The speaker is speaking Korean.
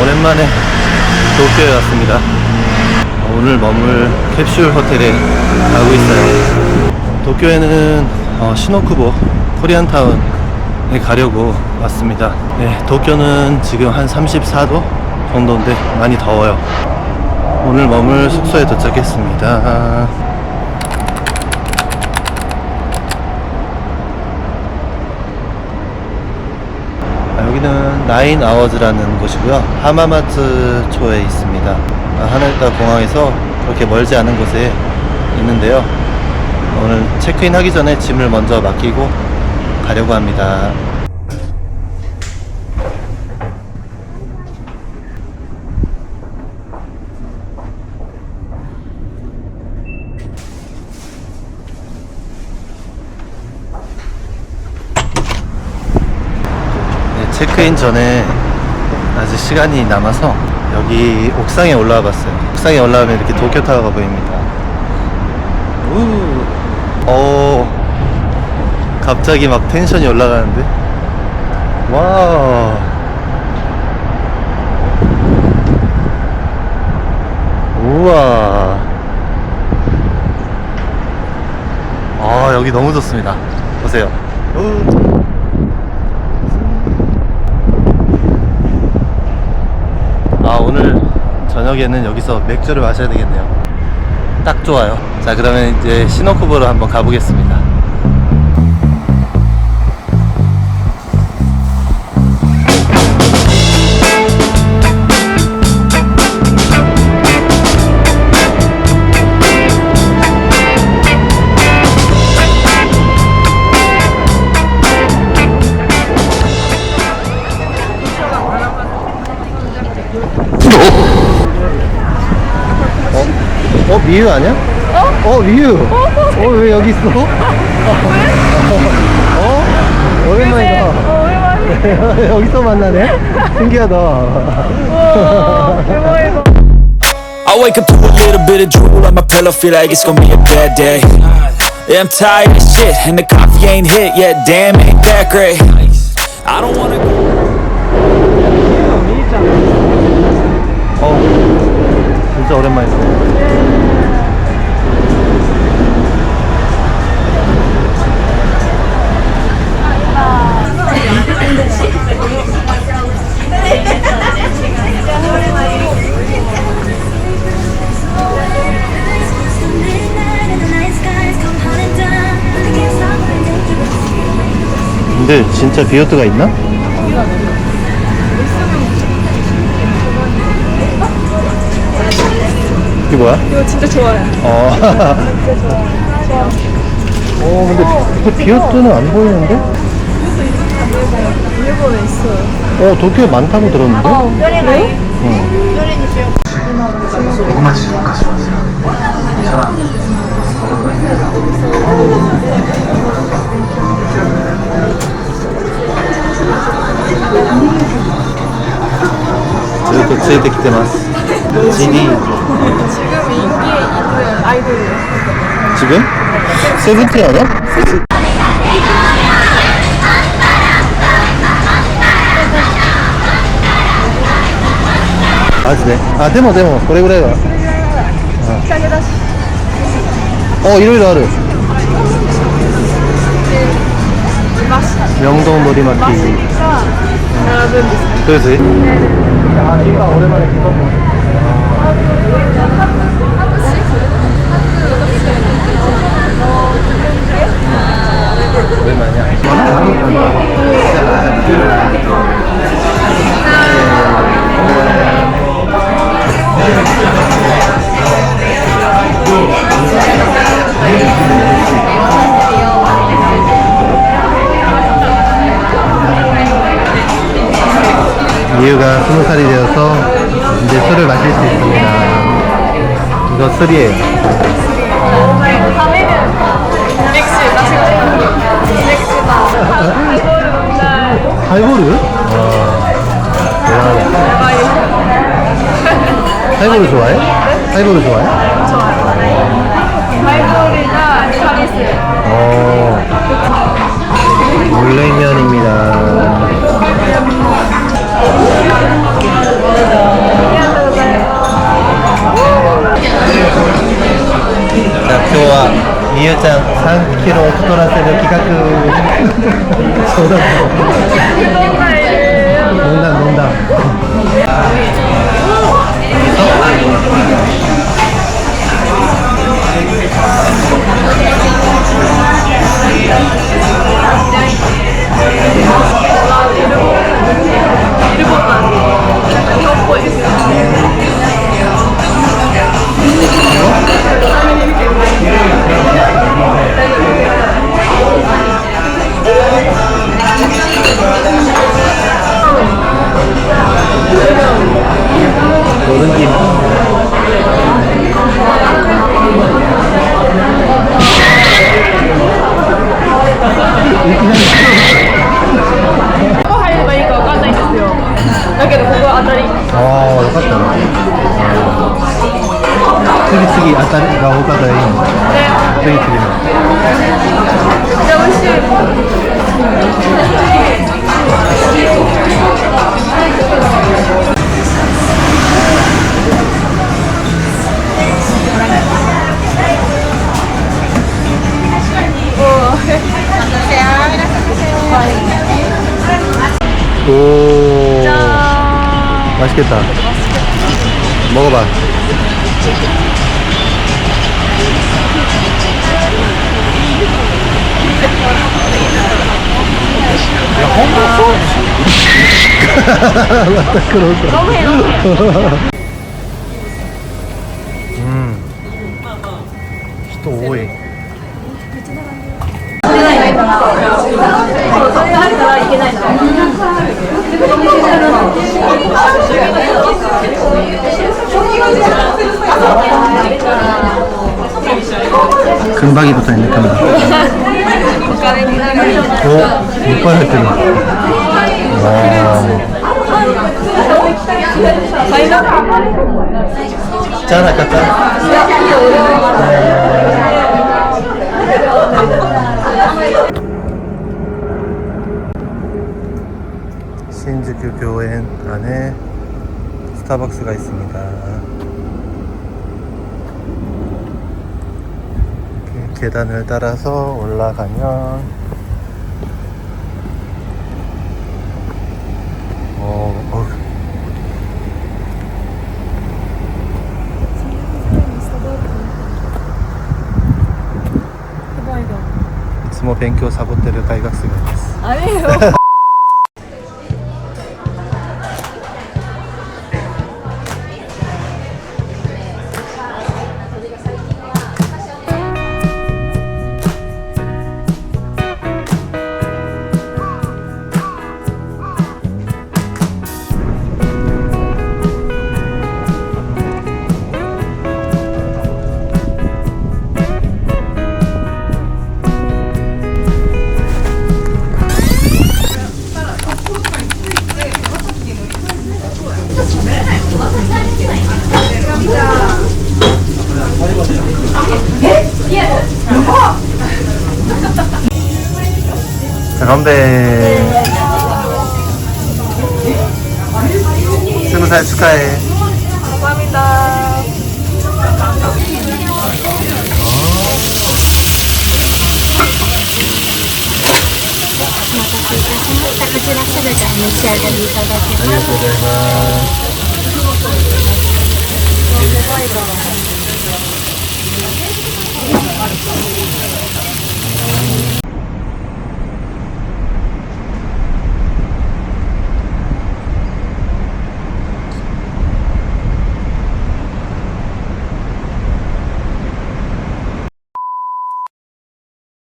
오랜만에 도쿄에 왔습니다. 어, 오늘 머물 캡슐 호텔에 가고 있어요. 도쿄에는 어, 시노쿠보 코리안타운에 가려고 왔습니다. 네, 도쿄는 지금 한 34도 정도인데 많이 더워요. 오늘 머물 숙소에 도착했습니다. 아, 여기는 나인 아워즈라는 곳이고요. 하마마츠 초에 있습니다. 아, 하늘가 공항에서 그렇게 멀지 않은 곳에 있는데요. 오늘 체크인 하기 전에 짐을 먼저 맡기고 가려고 합니다. 네, 체크인 전에 아직 시간이 남아서 여기 옥상에 올라와 봤어요. 옥상에 올라오면 이렇게 도쿄타워가 보입니다. 우, 어, 갑자기 막 텐션이 올라가는데? 와. 우와. 아, 여기 너무 좋습니다. 보세요. 우. 아 오늘 저녁에는 여기서 맥주를 마셔야 되겠네요. 딱 좋아요. 자 그러면 이제 시노쿠보로 한번 가보겠습니다 어? 어 미유 아니야? 어? 어 미유 어 왜 여기 있어? 어? 오랜만이다 어, 오랜만에. 여기서 만나네? 신기하다 우와, 대박이다. I wake up to a little bit of drool on my pillow, feel like it's gonna be a bad day. Yeah, I'm tired of shit, and the coffee ain't hit yet. Damn, ain't that great. I don't wanna go. 어 진짜 오랜만이다 근데 진짜 비오트가 있나? 이게 뭐야? 이거 진짜 좋아요. 어. 어, 근데, 근데 비오트는 안 보이는데? 일본에 있어요. 어, 도쿄에 많다고 들었는데? 그래 요? 저도 連れてきてます GD 지금 인기에 있는 아이돌이에요. 지금? 세븐틴 아니야? 아, 그래? 아, 데모, 데모. 그래, 그래. 日陰だし。 어, 이러이러 하루. マシ 명동 マシ 놀이마트. が並ぶんですね。 그래서. 아, 이거 오랜만에 기억 이 유가 스무 살이 되어서 이제 술을 마실 수 있습니다. 이거 술이에요. 하이보르? 와, 대단하다. 하이보르 좋아해? 하이보르 좋아해? 하이볼이나 카리스. 어, 물냉면입니다. 자, 今日はみゆちゃん3キロ太らせる企画 そうだ飲んだ飲んだ。 เรื่ん。ん。だけどここは当たりああよかったな次々当たりが多かったらいいの次々のめっちゃ美味しい 맛있겠다. 먹어봐. 맞다, 그러다. 너무해 너무해 음. 또 오이. そうそれが入ったらいけないん 금박이 붙어 있는 금박. 어? 육발할 때는. 와. 짠, 아까 짠. 신주교 교회 안에 스타벅스가 있습니다. 계단을 따라서 올라가면 어, 어. 이つも勉強サボってる大学生がいます。あれよ 건배. 스무 살 축하해. 감사합니다 안녕하세요.